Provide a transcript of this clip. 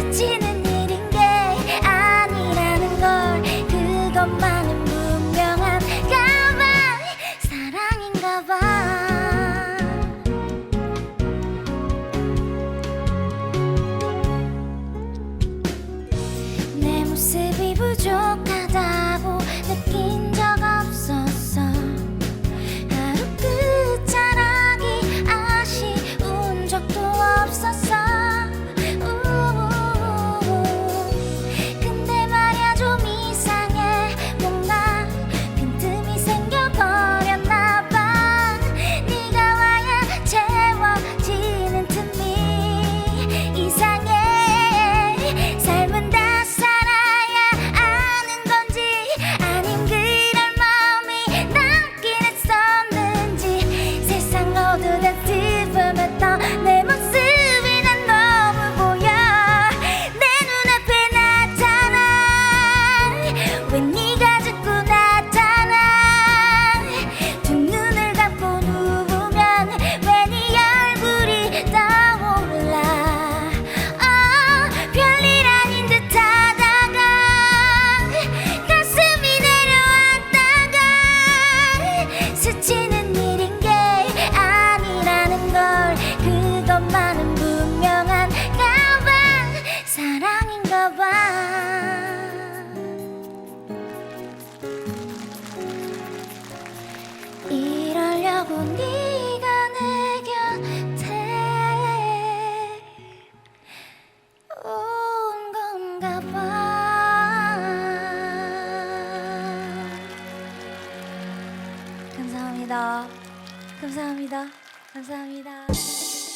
마주치는 일인 게 아니라는 걸. 그것만은 분명한가 봐 사랑인가 봐 내 모습이 부족 네가 내 곁에. 온 건가 봐. 감사합니다. 감사합니다. 감사합니다